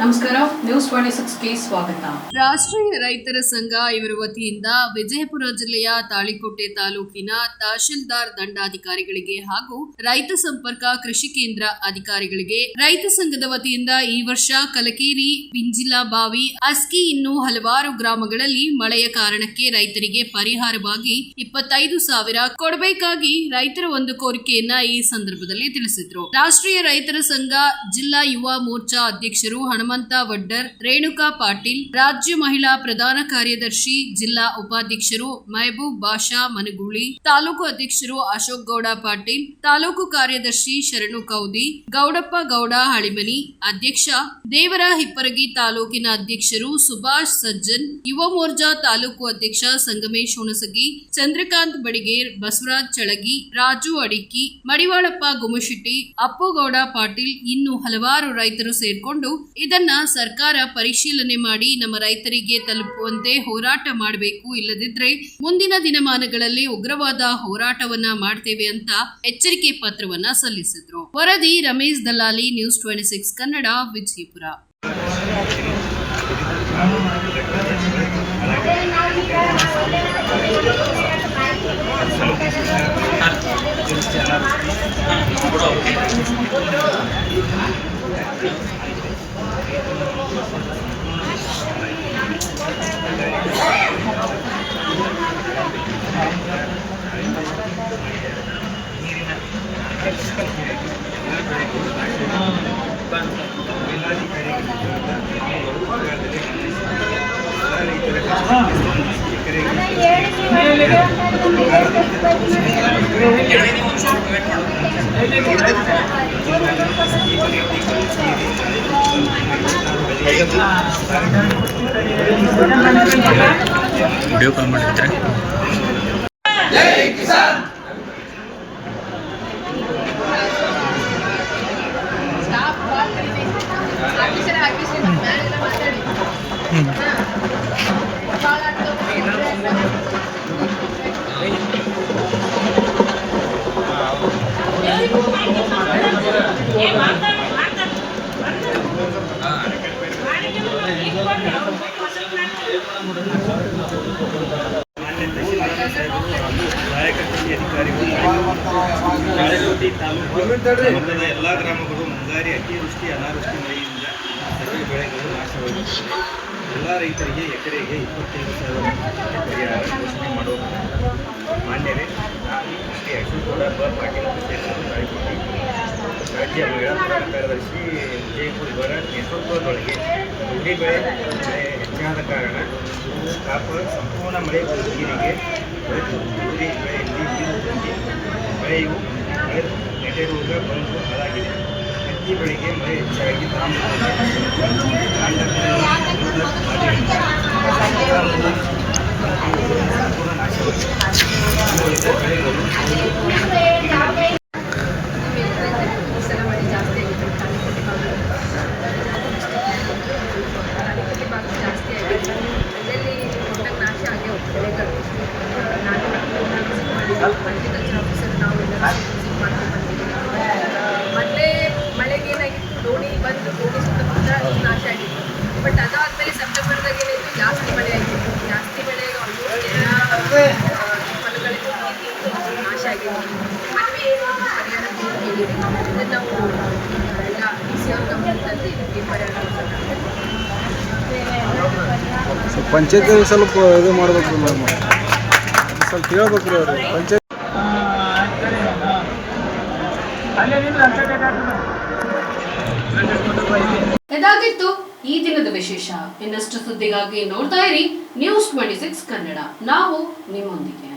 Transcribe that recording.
ನಮಸ್ಕಾರ news twenty ಸ್ವಾಗತ. ರಾಷ್ಟ್ರೀಯ ರೈತರ ಸಂಘ ಇವರ ವತಿಯಿಂದ ವಿಜಯಪುರ ಜಿಲ್ಲೆಯ ತಾಳಿಕೋಟೆ ತಾಲೂಕಿನ ತಹಶೀಲ್ದಾರ್ ದಂಡಾಧಿಕಾರಿಗಳಿಗೆ ಹಾಗೂ ರೈತ ಸಂಪರ್ಕ ಕೃಷಿ ಕೇಂದ್ರ ಅಧಿಕಾರಿಗಳಿಗೆ, ರೈತ ಸಂಘದ ವತಿಯಿಂದ ಈ ವರ್ಷ ಕಲಕೇರಿ ಪಿಂಜಿಲಾಬಾವಿ ಅಸ್ಕಿ ಇನ್ನು ಹಲವಾರು ಗ್ರಾಮಗಳಲ್ಲಿ ಮಳೆಯ ಕಾರಣಕ್ಕೆ ರೈತರಿಗೆ ಪರಿಹಾರವಾಗಿ ಇಪ್ಪತ್ತೈದು ಸಾವಿರ ಕೊಡಬೇಕಾಗಿ ರೈತರ ಒಂದು ಕೋರಿಕೆಯನ್ನ ಈ ಸಂದರ್ಭದಲ್ಲಿ ತಿಳಿಸಿದ್ರು. ರಾಷ್ಟ್ರೀಯ ರೈತರ ಸಂಘ ಜಿಲ್ಲಾ ಯುವ ಮೋರ್ಚಾ ಅಧ್ಯಕ್ಷರು ಹನುಮಂತ ವಡ್ಡರ್, ರೇಣುಕಾ ಪಾಟೀಲ್, ರಾಜ್ಯ ಮಹಿಳಾ ಪ್ರಧಾನ ಕಾರ್ಯದರ್ಶಿ, ಜಿಲ್ಲಾ ಉಪಾಧ್ಯಕ್ಷರು ಮೆಹಬೂಬ್ ಬಾಷಾ ಮನಗೂಳಿ, ತಾಲೂಕು ಅಧ್ಯಕ್ಷರು ಅಶೋಕ್ ಗೌಡ ಪಾಟೀಲ್, ತಾಲೂಕು ಕಾರ್ಯದರ್ಶಿ ಶರಣು ಕೌದಿ, ಗೌಡಪ್ಪ ಗೌಡ ಹಳಿಮನಿ, ಅಧ್ಯಕ್ಷ ದೇವರ ಹಿಪ್ಪರಗಿ ತಾಲೂಕಿನ ಅಧ್ಯಕ್ಷರು ಸುಭಾಷ್ ಸಜ್ಜನ್, ಯುವ ಮೋರ್ಚಾ ತಾಲೂಕು ಅಧ್ಯಕ್ಷ ಸಂಗಮೇಶ್ ಹುಣಸಗಿ, ಚಂದ್ರಕಾಂತ್ ಬಡಿಗೇರ್, ಬಸವರಾಜ್ ಚಳಗಿ, ರಾಜು ಅಡಿಕ್ಕಿ, ಮಡಿವಾಳಪ್ಪ ಗುಮಶೆಟ್ಟಿ ಅಪ್ಪುಗೌಡ ಪಾಟೀಲ್ ಇನ್ನು ಹಲವಾರು ರೈತರು ಸೇರ್ಕೊಂಡು ಇದನ್ನ ಸರ್ಕಾರ ಪರಿಶೀಲನೆ ಮಾಡಿ ನಮ್ಮ ರೈತರಿಗೆ ತಲುಪುವಂತೆ ಹೋರಾಟ ಮಾಡಬೇಕು. ಇಲ್ಲದಿದ್ರೆ ಮುಂದಿನ ದಿನಮಾನಗಳಲ್ಲಿ ಉಗ್ರವಾದ ಹೋರಾಟವನ್ನ ಮಾಡ್ತೇವೆ ಅಂತ ಎಚ್ಚರಿಕೆ ಪತ್ರವನ್ನ ಸಲ್ಲಿಸಿದ್ರು. ವರದಿ Ramesh Dalali news twenty six Kannada, Vijayapura. Video call ಮಾಡಿದ್ರೆ ಸಹಾಯಕ ಕೃಷಿ ಅಧಿಕಾರಿಗಳು ತಾಳಿಕೋಟಿ ತಾಲೂಕು ಎಲ್ಲ ಗ್ರಾಮಗಳು ಮುಂಗಾರಿ ಅತಿವೃಷ್ಟಿ ಅನಾವೃಷ್ಟಿ ಮಳೆಯಿಂದ ಸರ್ವೆ ಬೆಳೆಗಳು ನಾಶವಾಗಿವೆ ಎಲ್ಲ ರೈತರಿಗೆ ಎಕರೆಗೆ ಇಪ್ಪತ್ತೈದು ಸಾವಿರ ಪರಿಹಾರ ಘೋಷಣೆ ಮಾಡುವ ಮಾನ್ಯರೇ ನಾನು ಶ್ರೀ ಅಶೋಕಗೌಡ ಬ ಪಾಟೀಲ್ ರಾಜ್ಯ ಮಹಿಳಾ ಪ್ರಧಾನ ಕಾರ್ಯದರ್ಶಿ ವಿಜಯಪುರ ಇವರ ನೇತೃತ್ವದೊಳಗೆ ನುಡಿ ಬೆಳೆ ಮಳೆ ಹೆಚ್ಚಾದ ಕಾರಣ ಕಾಪ ಸಂಪೂರ್ಣ ಮಳೆ ನೀರಿಗೆ ನುಡಿ ಬೆಳೆಯಲ್ಲಿ ನೀರು ತುಂಬಿ ಮಳೆಯು ಮಳೆ ನೆಟ್ಟಿರುವಾಗ ಬಂದು ಹಾಳಾಗಿದೆ. ಹತ್ತಿ ಬೆಳೆಗೆ ಮಳೆ ಹೆಚ್ಚಾಗಿ ಸಂಪೂರ್ಣ ಆಫೀಸರ್ ನಾವು ಏನಾಗಿತ್ತು ನಾಶ ಆಗಿತ್ತು ಬಟ್ ಅದಾದಮೇಲೆ ಜಾಸ್ತಿ ಮಳೆ ಆಗಿತ್ತು ಜಾಸ್ತಿ ನಾಶ ಆಗಿತ್ತು ಮದುವೆ ಪರಿಹಾರ ನಾವು ಪರಿಹಾರ ಪಂಚಾಯತ್ ಸ್ವಲ್ಪ ಇದು ಮಾಡಬೇಕು ಸ್ವಲ್ಪ ಹೇಳ್ಬೇಕು ಅವರು. ಪಂಚಾಯತ್ ಇದಾಗಿತ್ತು ಈ ದಿನದ ವಿಶೇಷ. ಇನ್ನಷ್ಟು ಸುದ್ದಿಗಾಗಿ ನೋಡ್ತಾ ಇರಿ. News twenty six Kannada. ನಾವು ನಿಮ್ಮೊಂದಿಗೆ.